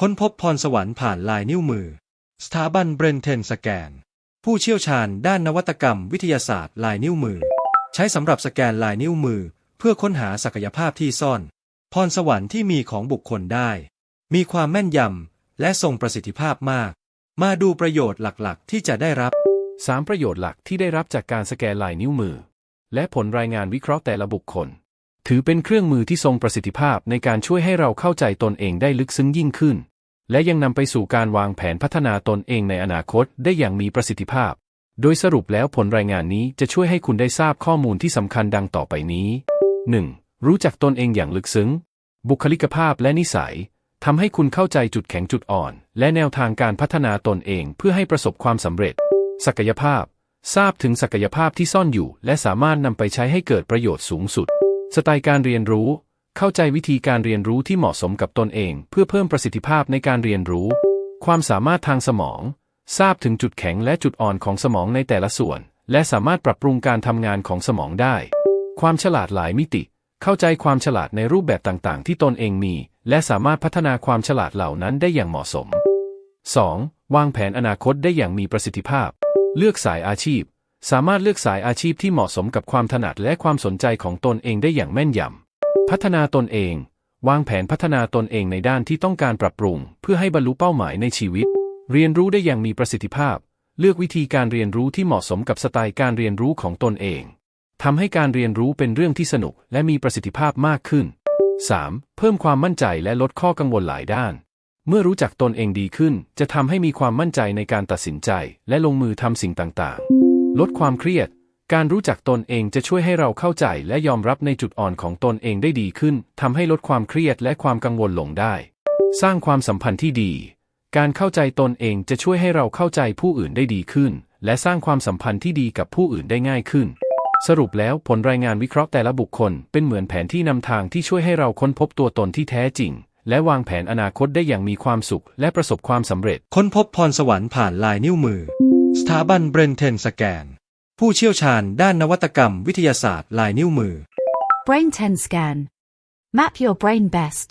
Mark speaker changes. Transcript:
Speaker 1: ค้นพบพรสวรรค์ผ่านลายนิ้วมือ สถาบันเบรนเทนสแกน ผู้เชี่ยวชาญด้านนวัตกรรมวิทยาศาสตร์ลายนิ้วมือ ใช้สำหรับสแกนลายนิ้วมือ เพื่อค้นหาศักยภาพที่ซ่อน พรสวรรค์ที่มีของบุคคลได้ มีความแม่นยำและทรงประสิทธิภาพมาก มาดูประโยชน์หลักๆ ที่จะได้รับ
Speaker 2: 3 ประโยชน์หลักที่ได้รับจากการสแกนลายนิ้วมือ และผลรายงานวิเคราะห์แต่ละบุคคล ถือเป็นเครื่องมือที่ทรงประสิทธิภาพในการช่วยให้เราเข้าใจตนเองได้ลึกซึ้งยิ่งขึ้น และยังนำไปสู่การวางแผนพัฒนาตนเองในอนาคตได้อย่างมีประสิทธิภาพ โดยสรุปแล้วผลรายงานนี้จะช่วยให้คุณได้ทราบข้อมูลที่สำคัญดังต่อไปนี้ 1. รู้จักตนเองอย่างลึกซึ้ง บุคลิกภาพและนิสัยทำให้คุณเข้าใจจุดแข็งจุดอ่อน และแนวทางการพัฒนาตนเองเพื่อให้ประสบความสำเร็จ ศักยภาพ ทราบถึงศักยภาพที่ซ่อนอยู่ และสามารถนำไปใช้ให้เกิดประโยชน์สูงสุด สไตล์การเรียนรู้ เข้าใจวิธีการเรียนรู้ที่เหมาะสมกับตนเอง เพื่อเพิ่มประสิทธิภาพในการเรียนรู้ ความสามารถทางสมอง ทราบถึงจุดแข็งและจุดอ่อนของสมองในแต่ละส่วน และสามารถปรับปรุงการทำงานของสมองได้ ความฉลาดหลายมิติ เข้าใจความฉลาดในรูปแบบต่างๆ ที่ตนเองมี และสามารถพัฒนาความฉลาดเหล่านั้นได้อย่างเหมาะสม 2. วางแผนอนาคตได้อย่างมีประสิทธิภาพ เลือกสายอาชีพ สามารถเลือกสายอาชีพที่เหมาะสมกับความถนัดและความสนใจของตนเองได้อย่างแม่นยำ พัฒนาตนเอง วางแผนพัฒนาตนเองในด้านที่ต้องการปรับปรุง เพื่อให้บรรลุเป้าหมายในชีวิต เรียนรู้ได้อย่างมีประสิทธิภาพ เลือกวิธีการเรียนรู้ที่เหมาะสมกับสไตล์การเรียนรู้ของตนเองทำให้การเรียนรู้เป็นเรื่องที่สนุกและมีประสิทธิภาพมากขึ้น 3. เพิ่มความมั่นใจและลดข้อกังวลหลายด้าน เมื่อรู้จักตนเองดีขึ้น จะทำให้มีความมั่นใจในการตัดสินใจ และลงมือทำสิ่งต่างๆ ลดความเครียด การรู้จักตนเองจะช่วยให้เราเข้าใจและยอมรับในจุดอ่อนของตนเองได้ดีขึ้นทำให้ลดความเครียดและความกังวลลงได้ สร้างความสัมพันธ์ที่ดี การเข้าใจตนเองจะช่วยให้เราเข้าใจผู้อื่นได้ดีขึ้น และสร้างความสัมพันธ์ที่ดีกับผู้อื่นได้ง่ายขึ้น สรุปแล้วผลรายงานวิเคราะห์แต่ละบุคคล เป็นเหมือนแผนที่นำทางที่ช่วยให้เราค้นพบตัวตนที่แท้จริง และวางแผนอนาคตได้อย่างมีความสุข และประสบความสำเร็จ
Speaker 1: ค้นพบพรสวรรค์ผ่านลายนิ้วมือ สถาบันเบรนเทนสแกน ผู้เชี่ยวชาญด้านนวัตกรรมวิทยาศาสตร์ลายนิ้วมือ
Speaker 3: Brain 10 scan. Map your brain best.